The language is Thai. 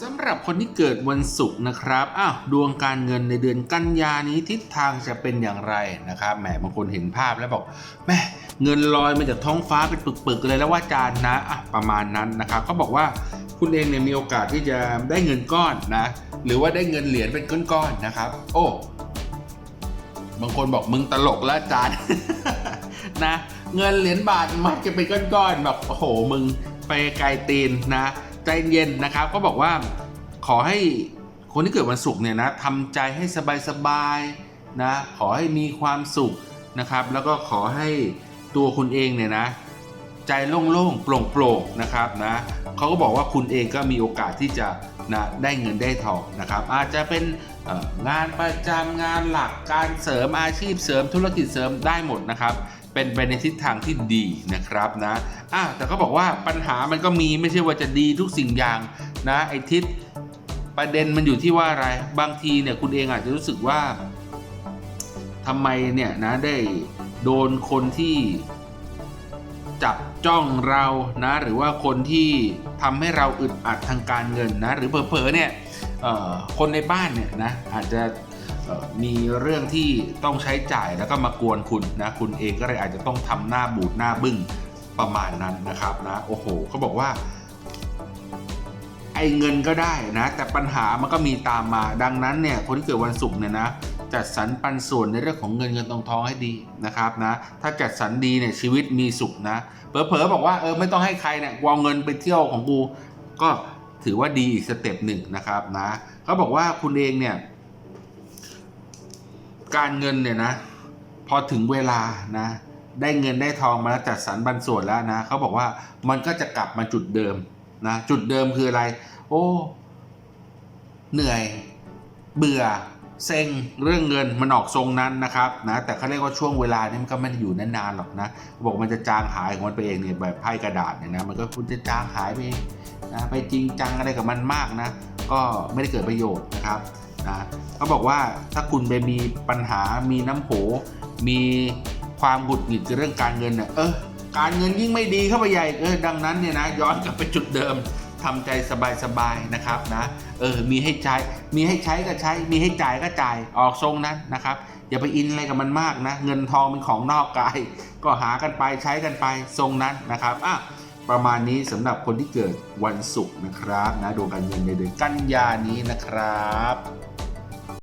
สำหรับคนที่เกิดวันศุกร์นะครับ อ้าวดวงการเงินในเดือนกันยานี้ทิศทางจะเป็นอย่างไรนะครับ แหมบางคนเห็นภาพแล้วบอกแม่เงินลอยมาจากท้องฟ้าเป็นปึกๆเลยแล้วว่าจารย์นะอะประมาณนั้นนะครับก็บอกว่าคุณเองเนี่ยมีโอกาสที่จะได้เงินก้อนนะ หรือว่าได้เงินเหรียญเป็นก้อนๆนะครับ โอ้บางคนบอกมึงตลกแล้วจารย์นะ เงินเหรียญบาทมักจะเป็นก้อนๆแบบโอ้โหมึงไปไกลตีนนะ ใจเย็นนะครับ ก็บอกว่าขอให้คนที่เกิดวันศุกร์เนี่ยนะทำใจให้สบายๆนะขอให้มีความสุขนะครับ แล้วก็ขอให้ตัวคุณเองเนี่ยนะ ใจโล่งๆโปร่งๆนะครับนะเขาก็บอกว่าคุณเองก็มีโอกาสที่จะนะได้เงินได้ทองนะครับ อาจจะเป็นงานประจำงานหลักการเสริมอาชีพเสริมธุรกิจเสริมได้หมดนะครับ เป็นไปในทิศทางที่ดีนะครับนะอะแต่เขาบอกว่าปัญหามันก็มีไม่ใช่ว่าจะดีทุกสิ่งอย่างนะไอทิศประเด็นมันอยู่ที่ว่าอะไรบางทีเนี่ยคุณเองอาจจะรู้สึกว่าทำไมเนี่ยนะได้โดนคนที่จับจ้องเรานะหรือว่าคนที่ทำให้เราอึดอัดทางการเงินนะ หรือเผลอๆเนี่ย คนในบ้านเนี่ยนะอาจจะมีเรื่องที่ต้องใช้จ่ายแล้วก็มากวนคุณนะคุณเองก็เลยอาจจะต้องทำหน้าบูดหน้าบึ้งประมาณนั้นนะครับนะโอ้โหเขาบอกว่าไอ้เงินก็ได้นะ แต่ปัญหามันก็มีตามมา ดังนั้นเนี่ยคนที่เกิดวันศุกร์เนี่ยนะจัดสรรปันส่วนในเรื่องของเงินเงินทองทองให้ดีนะครับนะถ้าจัดสรรดีเนี่ยชีวิตมีสุขนะเผลอๆบอกว่าเออไม่ต้องให้ใครเนี่ยวางเงินไปเที่ยวของกูก็ ถือว่าดีอีกสเต็ปหนึ่งนะครับนะเขาบอกว่าคุณเองเนี่ย การเงินเนี่ยนะ พอถึงเวลานะ ได้เงินได้ทองมาแล้วจัดสรรบันส่วนแล้วนะเขาบอกว่ามันก็จะกลับมาจุดเดิมนะจุดเดิมคืออะไร โอ้ เหนื่อย เบื่อ เซ็งเรื่องเงินมันออกทรงนั้นนะครับนะแต่เขาเรียกว่าช่วงเวลานี้มันก็ไม่ได้อยู่นานๆหรอกนะเขาบอกมันจะจางหายของมันไปเองเนี่ยแบบไพ่กระดาษเนี่ยนะมันก็คุณจะจางหายไปเองนะไปจริงจังอะไรกับมันมากนะก็ไม่ได้เกิดประโยชน์นะครับนะเขาบอกว่าถ้าคุณไปมีปัญหามีน้ำโหมีความหงุดหงิดเรื่องการเงินเนี่ยเออการเงินยิ่งไม่ดีเข้าไปใหญ่เออดังนั้นเนี่ยนะย้อนกลับไปจุดเดิม ทำใจสบายๆนะครับนะเออมีให้ใช้มีให้ใช้ก็ใช้ มีให้จ่ายก็จ่ายออกทรงนั้นนะครับ อย่าไปอินอะไรกับมันมากนะ เงินทองเป็นของนอกกาย ก็หากันไปใช้กันไปทรงนั้นนะครับอะประมาณนี้สำหรับคนที่เกิดวันศุกร์นะครับนะดวงการเงินในเดือนกันยานี้นะครับ